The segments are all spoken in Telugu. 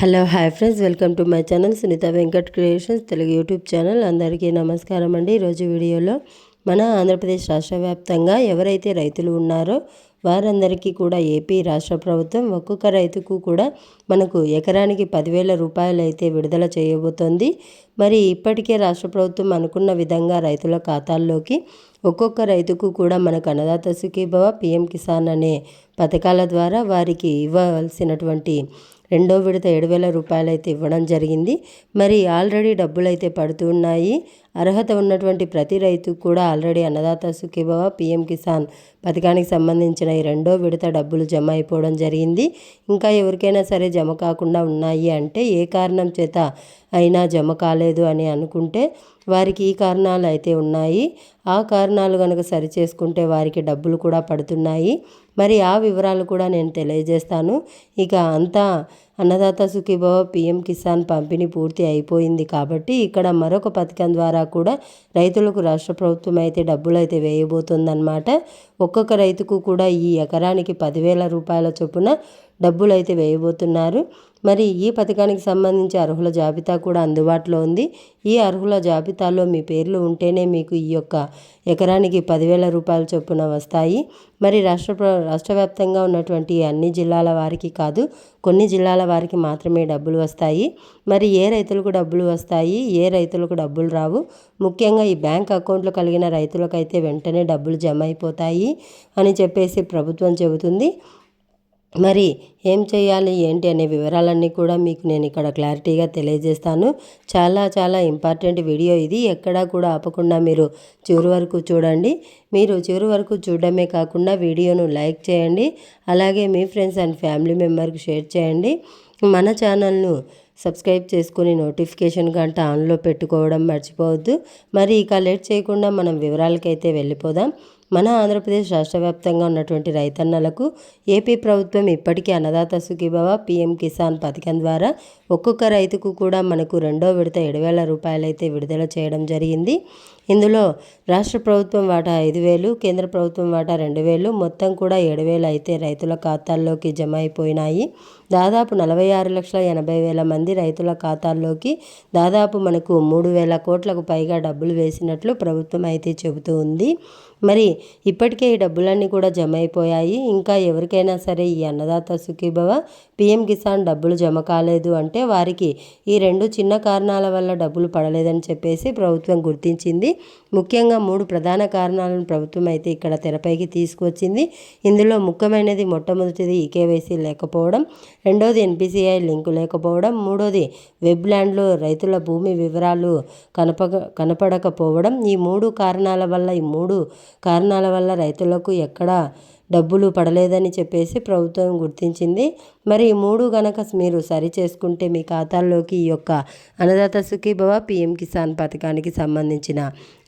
Hello hi friends. Welcome to my channel Sunitha Venkat creations Telugu YouTube channel. అందరికీ నమస్కారం అండి. ఈరోజు వీడియోలో మన ఆంధ్రప్రదేశ్ రాష్ట్ర వ్యాప్తంగా ఎవరైతే రైతులు ఉన్నారో వారందరికీ కూడా ఏపీ రాష్ట్ర ప్రభుత్వం ఒక్కొక్క రైతుకు కూడా మనకు ఎకరానికి పదివేల రూపాయలు అయితే విడుదల చేయబోతోంది. మరి ఇప్పటికే రాష్ట్ర ప్రభుత్వం అనుకున్న విధంగా రైతుల ఖాతాల్లోకి ఒక్కొక్క రైతుకు కూడా మనకు అన్నదాత సుఖీభవ పిఎం కిసాన్ అనే పథకాల ద్వారా వారికి ఇవ్వవలసినటువంటి రెండో విడత ఏడు వేల రూపాయలు అయితే ఇవ్వడం జరిగింది. మరి ఆల్రెడీ డబ్బులు అయితే పడుతున్నాయి అర్హత ఉన్నటువంటి ప్రతి రైతు కూడా ఆల్రెడీ అన్నదాత సుఖీభవ పిఎం కిసాన్ పథకానికి సంబంధించిన ఈ రెండో విడత డబ్బులు జమ అయిపోవడం జరిగింది. ఇంకా ఎవరికైనా సరే జమ కాకుండా ఉన్నాయి అంటే ఏ కారణం చేత అయినా జమ కాలేదు అని అనుకుంటే వారికి ఈ కారణాలు అయితే ఉన్నాయి. ఆ కారణాలు కనుక సరి చేసుకుంటే వారికి డబ్బులు కూడా పడుతున్నాయి. మరి ఆ వివరాలు కూడా నేను తెలియజేస్తాను. ఇక అంతా అన్నదాత సుఖీభవ పీఎం కిసాన్ పంపిణీ పూర్తి అయిపోయింది కాబట్టి ఇక్కడ మరొక పథకం ద్వారా కూడా రైతులకు రాష్ట్ర ప్రభుత్వం అయితే డబ్బులు అయితే వేయబోతుందన్నమాట. ఒక్కొక్క రైతుకు కూడా ఈ ఎకరానికి పదివేల రూపాయల చొప్పున డబ్బులు అయితే వేయబోతున్నారు. మరి ఈ పథకానికి సంబంధించి అర్హుల జాబితా కూడా అందుబాటులో ఉంది. ఈ అర్హుల జాబితాలో మీ పేర్లు ఉంటేనే మీకు ఈ యొక్క ఎకరానికి పదివేల రూపాయల చొప్పున వస్తాయి. మరి రాష్ట్ర రాష్ట్ర వ్యాప్తంగా ఉన్నటువంటి అన్ని జిల్లాల వారికి కాదు కొన్ని జిల్లాల వారికి మాత్రమే డబ్బులు వస్తాయి. మరి ఏ రైతులకు డబ్బులు వస్తాయి ఏ రైతులకు డబ్బులు రావు? ముఖ్యంగా ఈ బ్యాంక్ అకౌంట్లు కలిగిన రైతులకైతే వెంటనే డబ్బులు జమ అయిపోతాయి అని చెప్పేసి ప్రభుత్వం చెబుతుంది. మరి ఏం చేయాలి ఏంటి అనే వివరాలన్నీ కూడా మీకు నేను ఇక్కడ క్లారిటీగా తెలియజేస్తాను. చాలా చాలా ఇంపార్టెంట్ వీడియో ఇది. ఎక్కడా కూడా ఆపకుండా మీరు చివరి వరకు చూడండి. మీరు చివరి వరకు చూడడమే కాకుండా వీడియోను లైక్ చేయండి. అలాగే మీ ఫ్రెండ్స్ అండ్ ఫ్యామిలీ మెంబర్కి షేర్ చేయండి. మన ఛానల్ను సబ్స్క్రైబ్ చేసుకుని నోటిఫికేషన్ గంట ఆన్లో పెట్టుకోవడం మర్చిపోవద్దు. మరి ఇక లేట్ చేయకుండా మనం వివరాలకైతే వెళ్ళిపోదాం. మన ఆంధ్రప్రదేశ్ రాష్ట్ర వ్యాప్తంగా ఉన్నటువంటి రైతన్నలకు ఏపీ ప్రభుత్వం ఇప్పటికీ అన్నదాత సుఖీభవ పిఎం కిసాన్ పథకం ద్వారా ఒక్కొక్క రైతుకు కూడా మనకు రెండో విడత ఏడు వేల రూపాయలైతే విడుదల చేయడం జరిగింది. ఇందులో రాష్ట్ర ప్రభుత్వం వాటా ఐదు వేలు కేంద్ర ప్రభుత్వం వాటా రెండు వేలు మొత్తం కూడా ఏడు వేలు అయితే రైతుల ఖాతాల్లోకి జమ అయిపోయినాయి. దాదాపు నలభై ఆరు లక్షల ఎనభై వేల మంది రైతుల ఖాతాల్లోకి దాదాపు మనకు మూడు వేల కోట్లకు పైగా డబ్బులు వేసినట్లు ప్రభుత్వం అయితే చెబుతూ ఉంది. మరి ఇప్పటికే ఈ డబ్బులన్నీ కూడా జమ అయిపోయాయి ఇంకా ఎవరికైనా సరే ఈ అన్నదాత సుఖీభవ పిఎం కిసాన్ డబ్బులు జమ కాలేదు అంటే వారికి ఈ రెండు చిన్న కారణాల వల్ల డబ్బులు పడలేదని చెప్పేసి ప్రభుత్వం గుర్తించింది. ముఖ్యంగా మూడు ప్రధాన కారణాలను ప్రభుత్వం అయితే ఇక్కడ తెరపైకి తీసుకువచ్చింది ఇందులో ముఖ్యమైనది మొట్టమొదటిది ఈకేవైసీ లేకపోవడం రెండోది ఎన్పిసిఐ లింకు లేకపోవడం మూడోది వెబ్ ల్యాండ్లో రైతుల భూమి వివరాలు కనప కనపడకపోవడం. ఈ మూడు కారణాల వల్ల ఈ మూడు కారణాల వల్ల రైతులకు ఎక్కడా డబ్బులు పడలేదని చెప్పేసి ప్రభుత్వం గుర్తించింది. మరి ఈ మూడు గనక మీరు సరి చేసుకుంటే మీ ఖాతాల్లోకి ఈ యొక్క అన్నదాత సుఖీభవ పిఎం కిసాన్ పథకానికి సంబంధించిన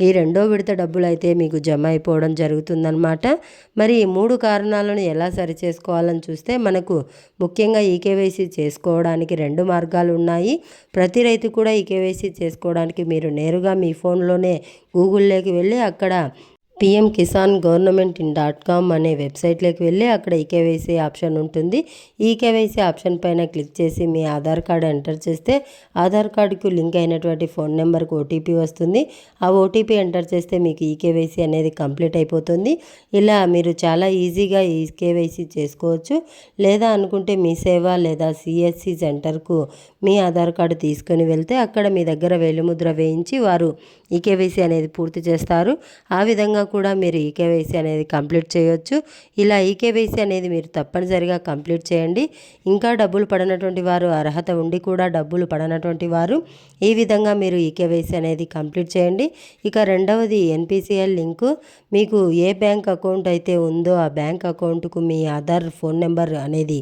ఈ రెండో విడత డబ్బులు అయితే మీకు జమ అయిపోవడం జరుగుతుందన్నమాట. మరి ఈ మూడు కారణాలను ఎలా సరి చేసుకోవాలని చూస్తే మనకు ముఖ్యంగా ఈకేవైసీ చేసుకోవడానికి రెండు మార్గాలు ఉన్నాయి. ప్రతి రైతు కూడా ఈకేవైసీ చేసుకోవడానికి మీరు నేరుగా మీ ఫోన్లోనే గూగుల్లోకి వెళ్ళి అక్కడ PM Kisan government in dot com అనే వెబ్సైట్లోకి వెళ్ళి అక్కడ ఈకేవైసీ ఆప్షన్ ఉంటుంది. ఈకేవైసీ ఆప్షన్ పైన క్లిక్ చేసి మీ ఆధార్ కార్డు ఎంటర్ చేస్తే ఆధార్ కార్డుకు లింక్ అయినటువంటి ఫోన్ నెంబర్కి ఓటీపీ వస్తుంది. ఆ ఓటీపీ ఎంటర్ చేస్తే మీకు ఈకేవైసీ అనేది కంప్లీట్ అయిపోతుంది. ఇలా మీరు చాలా ఈజీగా ఈకేవైసీ చేసుకోవచ్చు. లేదా అనుకుంటే మీ సేవ లేదా సిఎస్సి సెంటర్కు మీ ఆధార్ కార్డు తీసుకొని వెళ్తే అక్కడ మీ దగ్గర వేలిముద్ర వేయించి వారు ఈకేవైసీ అనేది పూర్తి చేస్తారు. ఆ విధంగా కూడా మీరు ఈకేవైసీ అనేది కంప్లీట్ చేయొచ్చు. ఇలా ఈకేవైసీ అనేది మీరు తప్పనిసరిగా కంప్లీట్ చేయండి. ఇంకా డబ్బులు పడనటువంటి వారు అర్హత ఉండి కూడా డబ్బులు పడనటువంటి వారు ఈ విధంగా మీరు ఈకేవైసీ అనేది కంప్లీట్ చేయండి. ఇక రెండవది ఎన్పిసిఎల్ లింకు. మీకు ఏ బ్యాంక్ అకౌంట్ అయితే ఉందో ఆ బ్యాంక్ అకౌంట్కు మీ ఆధార్ ఫోన్ నెంబర్ అనేది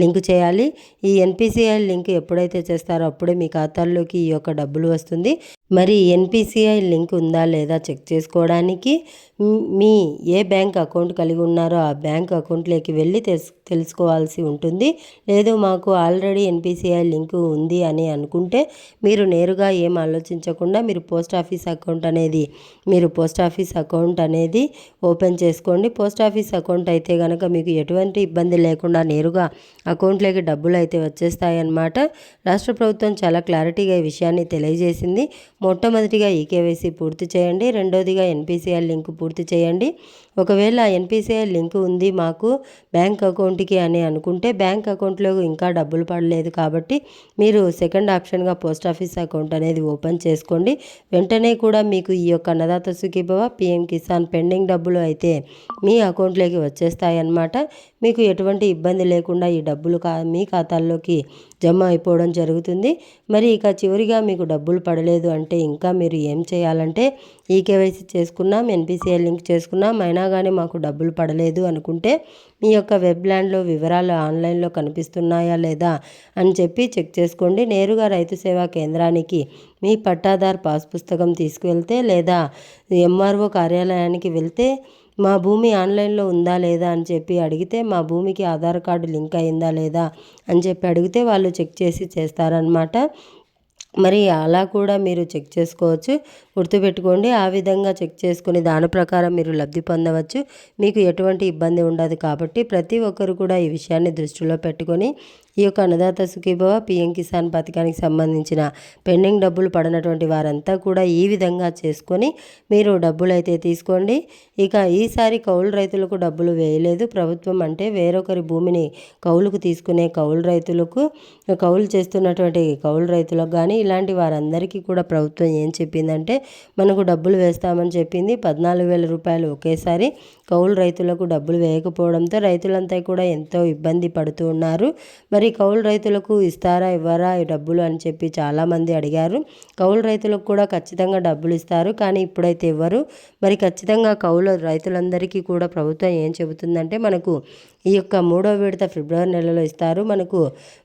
లింక్ చేయాలి. ఈ ఎన్పిసిఎల్ లింక్ ఎప్పుడైతే చేస్తారో అప్పుడే మీ ఖాతాల్లోకి ఈ యొక్క డబ్బులు వస్తుంది. మరి యూపీఐ లింక్ ఉందా లేదా చెక్ చేసుకోవడానికి మీ ఏ బ్యాంక్ అకౌంట్ కలిగి ఉన్నారో ఆ బ్యాంక్ అకౌంట్లోకి వెళ్ళి తెలుసుకోవాల్సి ఉంటుంది. లేదు మాకు ఆల్రెడీ ఎన్పిసిఐ లింక్ ఉంది అని అనుకుంటే మీరు నేరుగా ఏం ఆలోచించకుండా మీరు పోస్ట్ ఆఫీస్ అకౌంట్ అనేది మీరు పోస్ట్ ఆఫీస్ అకౌంట్ అనేది ఓపెన్ చేసుకోండి. పోస్ట్ ఆఫీస్ అకౌంట్ అయితే కనుక మీకు ఎటువంటి ఇబ్బంది లేకుండా నేరుగా అకౌంట్లోకి డబ్బులు అయితే వచ్చేస్తాయి అన్నమాట రాష్ట్ర ప్రభుత్వం చాలా క్లారిటీగా ఈ విషయాన్ని తెలియజేసింది. మొట్టమొదటిగా ఈకేవైసీ పూర్తి చేయండి. రెండోదిగా ఎన్పిసిఐ లింక్ పూర్తి చేయండి. ఒకవేళ ఎన్పిసిఐ లింక్ ఉంది మాకు బ్యాంక్ అకౌంట్కి అని అనుకుంటే బ్యాంక్ అకౌంట్లో ఇంకా డబ్బులు పడలేదు కాబట్టి మీరు సెకండ్ ఆప్షన్గా పోస్ట్ ఆఫీస్ అకౌంట్ అనేది ఓపెన్ చేసుకోండి. వెంటనే కూడా మీకు ఈ యొక్క అన్నదాత సుఖీభవ పిఎం కిసాన్ పెండింగ్ డబ్బులు అయితే మీ అకౌంట్లోకి వచ్చేస్తాయి అన్నమాట మీకు ఎటువంటి ఇబ్బంది లేకుండా ఈ డబ్బులు కా మీ ఖాతాల్లోకి జమ అయిపోవడం జరుగుతుంది. మరి ఇక చివరిగా మీకు డబ్బులు పడలేదు అంటే ఇంకా మీరు ఏం చేయాలంటే ఈ కేవైసీ చేసుకున్నాం ఎన్పిసిఐ లింక్ చేసుకున్నాం. అయినా కానీ మాకు డబ్బులు పడలేదు అనుకుంటే మీ యొక్క వెబ్ ల్యాండ్లో వివరాలు ఆన్లైన్లో కనిపిస్తున్నాయా లేదా అని చెప్పి చెక్ చేసుకోండి. నేరుగా రైతు సేవా కేంద్రానికి మీ పట్టాదార్ పాస్ పుస్తకం తీసుకువెళ్తే లేదా ఎంఆర్ఓ కార్యాలయానికి వెళ్తే మా భూమి ఆన్లైన్లో ఉందా లేదా అని చెప్పి అడిగితే మా భూమికి ఆధార్ కార్డు లింక్ అయిందా లేదా అని చెప్పి అడిగితే వాళ్ళు చెక్ చేసి చేస్తారనమాట మరి అలా కూడా మీరు చెక్ చేసుకోవచ్చు. గుర్తుపెట్టుకోండి ఆ విధంగా చెక్ చేసుకుని దాని ప్రకారం మీరు లబ్ధి పొందవచ్చు. మీకు ఎటువంటి ఇబ్బంది ఉండదు కాబట్టి ప్రతి ఒక్కరు కూడా ఈ విషయాన్ని దృష్టిలో పెట్టుకొని ఈ యొక్క అన్నదాత సుఖీభవ పిఎం కిసాన్ పథకానికి సంబంధించిన పెండింగ్ డబ్బులు పడినటువంటి వారంతా కూడా ఈ విధంగా చేసుకొని మీరు డబ్బులు అయితే తీసుకోండి. ఇక ఈసారి కౌలు రైతులకు డబ్బులు వేయలేదు. ప్రభుత్వం అంటే వేరొకరి భూమిని కౌలుకు తీసుకునే కౌలు రైతులకు కౌలు చేస్తున్నటువంటి కౌలు రైతులకు కానీ ఇలాంటి వారందరికీ కూడా ప్రభుత్వం ఏం చెప్పిందంటే మనకు డబ్బులు వేస్తామని చెప్పింది పద్నాలుగు వేల రూపాయలు ఒకేసారి కౌలు రైతులకు డబ్బులు వేయకపోవడంతో రైతులంతా కూడా ఎంతో ఇబ్బంది పడుతూ ఉన్నారు. మరి కౌలు రైతులకు ఇస్తారా ఇవ్వరా ఈ డబ్బులు అని చెప్పి చాలామంది అడిగారు. కౌలు రైతులకు కూడా ఖచ్చితంగా డబ్బులు ఇస్తారు కానీ ఇప్పుడైతే ఇవ్వరు. మరి ఖచ్చితంగా కౌలు రైతులందరికీ కూడా ప్రభుత్వం ఏం చెబుతుందంటే మనకు ఈ యొక్క మూడో విడత ఫిబ్రవరి నెలలో ఇస్తారు. మనకు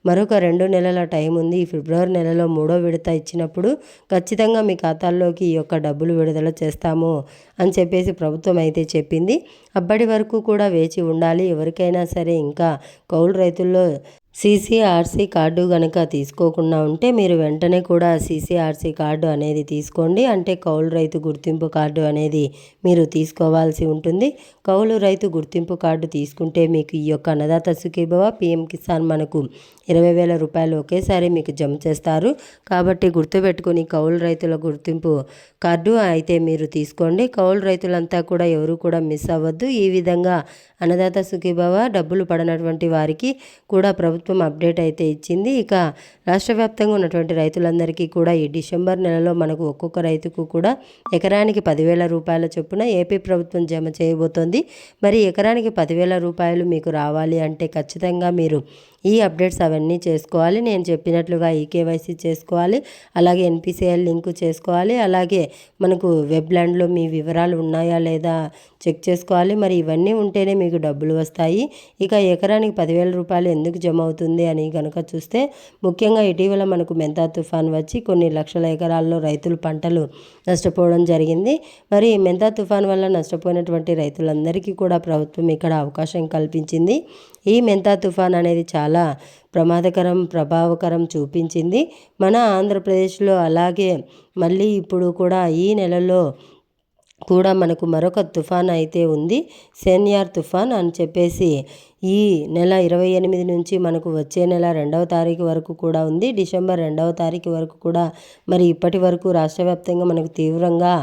మరొక రెండు నెలల టైం ఉంది. ఈ ఫిబ్రవరి నెలలో మూడో విడత ఇచ్చినప్పుడు ఖచ్చితంగా మీ ఖాతాల్లోకి ఈ యొక్క డబ్బులు విడుదల చేస్తాము అని చెప్పేసి ప్రభుత్వం అయితే చెప్పింది. అప్పటి వరకు కూడా వేచి ఉండాలి. ఎవరికైనా సరే ఇంకా కౌలు రైతుల్లో సీసీఆర్సీ కార్డు కనుక తీసుకోకుండా ఉంటే మీరు వెంటనే కూడా సీసీఆర్సీ కార్డు అనేది తీసుకోండి. అంటే కౌలు రైతు గుర్తింపు కార్డు అనేది మీరు తీసుకోవాల్సి ఉంటుంది. కౌలు రైతు గుర్తింపు కార్డు తీసుకుంటే మీకు ఈ యొక్క అన్నదాత సుఖీభవ పిఎం కిసాన్ మనకు ఇరవై వేల రూపాయలు ఒకేసారి మీకు జమ చేస్తారు. కాబట్టి గుర్తుపెట్టుకుని కౌలు రైతుల గుర్తింపు కార్డు అయితే మీరు తీసుకోండి. కౌలు రైతులంతా కూడా ఎవరు కూడా మిస్ అవ్వద్దు. ఈ విధంగా అన్నదాత సుఖీభవ డబ్బులు పడినటువంటి వారికి కూడా ప్రభుత్వం ప్రభుత్వం అప్డేట్ అయితే ఇచ్చింది. ఇక రాష్ట్ర వ్యాప్తంగా ఉన్నటువంటి రైతులందరికీ కూడా ఈ డిసెంబర్ నెలలో మనకు ఒక్కొక్క రైతుకు కూడా ఎకరానికి పదివేల రూపాయల చొప్పున ఏపీ ప్రభుత్వం జమ చేయబోతోంది. మరి ఎకరానికి పదివేల రూపాయలు మీకు రావాలి అంటే ఖచ్చితంగా మీరు ఈ అప్డేట్స్ అవన్నీ చేసుకోవాలి. నేను చెప్పినట్లుగా ఈ కేవైసీ చేసుకోవాలి. అలాగే ఎన్పిసిఎల్ లింక్ చేసుకోవాలి. అలాగే మనకు వెబ్ ల్యాండ్లో మీ వివరాలు ఉన్నాయా లేదా చెక్ చేసుకోవాలి. మరి ఇవన్నీ ఉంటేనే మీకు డబ్బులు వస్తాయి. ఇక ఎకరానికి పదివేల రూపాయలు ఎందుకు జమ అవుతుంది అని కనుక చూస్తే ముఖ్యంగా ఇటీవల మనకు మెంతా తుఫాన్ వచ్చి కొన్ని లక్షల ఎకరాల్లో రైతులు పంటలు నష్టపోవడం జరిగింది. మరి మెంతా తుఫాన్ వల్ల నష్టపోయినటువంటి రైతులందరికీ కూడా ప్రభుత్వం ఇక్కడ అవకాశం కల్పించింది. ఈ మెంతా తుఫాన్ అనేది చాలా చాలా ప్రమాదకరం ప్రభావకరం చూపించింది. మన ఆంధ్రప్రదేశ్లో అలాగే మళ్ళీ ఇప్పుడు కూడా ఈ నెలలో కూడా మనకు మరొక తుఫాన్ అయితే ఉంది. సెన్యార్ తుఫాన్ అని చెప్పేసి ఈ నెల ఇరవై ఎనిమిది నుంచి మనకు వచ్చే నెల రెండవ తారీఖు వరకు కూడా ఉంది. డిసెంబర్ రెండవ తారీఖు వరకు కూడా మరి ఇప్పటి వరకు రాష్ట్ర వ్యాప్తంగా మనకు తీవ్రంగా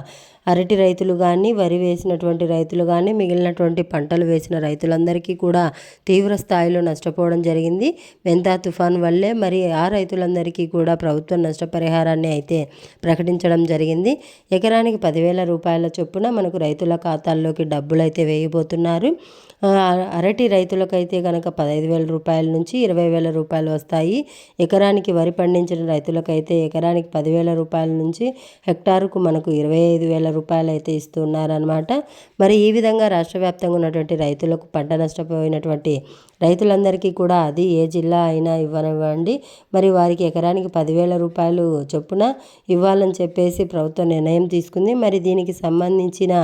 అరటి రైతులు కానీ వరి వేసినటువంటి రైతులు కానీ మిగిలినటువంటి పంటలు వేసిన రైతులందరికీ కూడా తీవ్ర స్థాయిలో నష్టపోవడం జరిగింది. వెంతా తుఫాన్ వల్లే మరి ఆ రైతులందరికీ కూడా ప్రభుత్వం నష్టపరిహారాన్ని అయితే ప్రకటించడం జరిగింది. ఎకరానికి పదివేల రూపాయల చొప్పున మనకు రైతుల ఖాతాల్లోకి డబ్బులు అయితే వేయబోతున్నారు అరటి రైతులకైతే కనుక పదహైదు వేల రూపాయల నుంచి ఇరవై వేల రూపాయలు వస్తాయి. ఎకరానికి వరి పండించిన రైతులకైతే ఎకరానికి పదివేల రూపాయల నుంచి హెక్టారుకు మనకు ఇరవై ఐదు వేల రూపాయలు అయితే ఇస్తున్నారనమాట మరి ఈ విధంగా రాష్ట్ర వ్యాప్తంగా ఉన్నటువంటి రైతులకు పంట నష్టపోయినటువంటి రైతులందరికీ కూడా అది ఏ జిల్లా అయినా ఇవ్వనివ్వండి. మరి వారికి ఎకరానికి పదివేల రూపాయలు చొప్పున ఇవ్వాలని చెప్పేసి ప్రభుత్వం నిర్ణయం తీసుకుంది. మరి దీనికి సంబంధించిన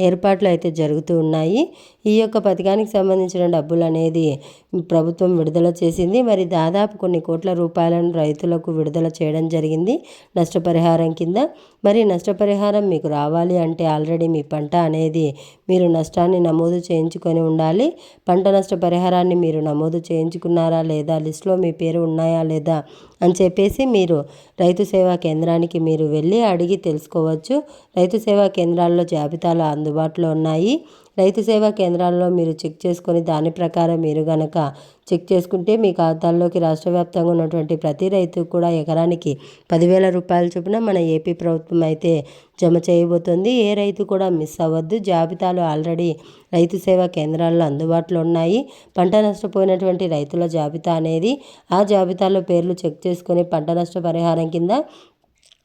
ఏర్పాట్లు అయితే జరుగుతూ ఉన్నాయి. ఈ యొక్క పథకానికి సంబంధించిన డబ్బులు అనేది ప్రభుత్వం విడుదల చేసింది. మరి దాదాపు కొన్ని కోట్ల రూపాయలను రైతులకు విడుదల చేయడం జరిగింది నష్టపరిహారం కింద. మరి నష్టపరిహారం మీకు రావాలి అంటే ఆల్రెడీ మీ పంట అనేది మీరు నష్టాన్ని నమోదు చేయించుకొని ఉండాలి. పంట నష్టపరిహారాన్ని పరిహారాన్ని మీరు నమోదు చేయించుకున్నారా లేదా? లిస్టులో మీ పేరు ఉన్నాయా లేదా? అని చెప్పేసి మీరు రైతు సేవా కేంద్రానికి మీరు వెళ్ళి అడిగి తెలుసుకోవచ్చు. రైతు సేవా కేంద్రాల్లో జాబితాలు అందుబాటులో ఉన్నాయి. రైతు సేవా కేంద్రాల్లో మీరు చెక్ చేసుకొని దాని ప్రకారం మీరు గనక చెక్ చేసుకుంటే మీ ఖాతాల్లోకి రాష్ట్ర వ్యాప్తంగా ఉన్నటువంటి ప్రతి రైతు కూడా ఎకరానికి పదివేల రూపాయల చొప్పున మన ఏపీ ప్రభుత్వం అయితే జమ చేయబోతుంది. ఏ రైతు కూడా మిస్ అవ్వద్దు. జాబితాలు ఆల్రెడీ రైతు సేవా కేంద్రాల్లో అందుబాటులో ఉన్నాయి. పంట నష్టపోయినటువంటి రైతుల జాబితా అనేది ఆ జాబితాలో పేర్లు చెక్ చేసుకొని పంట నష్ట పరిహారం కింద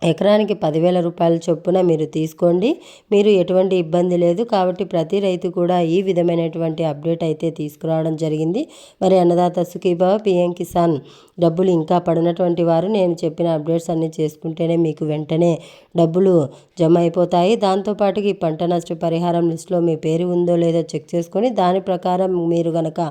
ఎకరానికి పదివేల రూపాయల చొప్పున మీరు తీసుకోండి. మీరు ఎటువంటి ఇబ్బంది లేదు. కాబట్టి ప్రతి రైతు కూడా ఈ విధమైనటువంటి అప్డేట్ అయితే తీసుకురావడం జరిగింది. మరి అన్నదాత సుఖీభావ పిఎం కిసాన్ డబ్బులు ఇంకా పడినటువంటి వారు నేను చెప్పిన అప్డేట్స్ అన్నీ చేసుకుంటేనే మీకు వెంటనే డబ్బులు జమ అయిపోతాయి. దాంతోపాటు ఈ పంట నష్ట పరిహారం లిస్టులో మీ పేరు ఉందో లేదో చెక్ చేసుకొని దాని ప్రకారం మీరు కనుక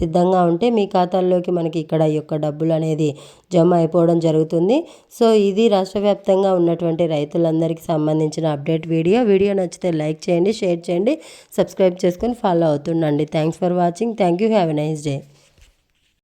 సిద్ధంగా ఉంటే మీ ఖాతాల్లోకి మనకి ఇక్కడ యొక్క డబ్బులు అనేది జమ అయిపోవడం జరుగుతుంది. సో ఇది రాష్ట్ర వ్యాప్తంగా ఉన్నటువంటి రైతులందరికీ సంబంధించిన అప్డేట్ వీడియో. వీడియో నచ్చితే లైక్ చేయండి షేర్ చేయండి సబ్స్క్రైబ్ చేసుకొని follow అవుతుండండి. Thanks for watching. Thank you. Have a nice day.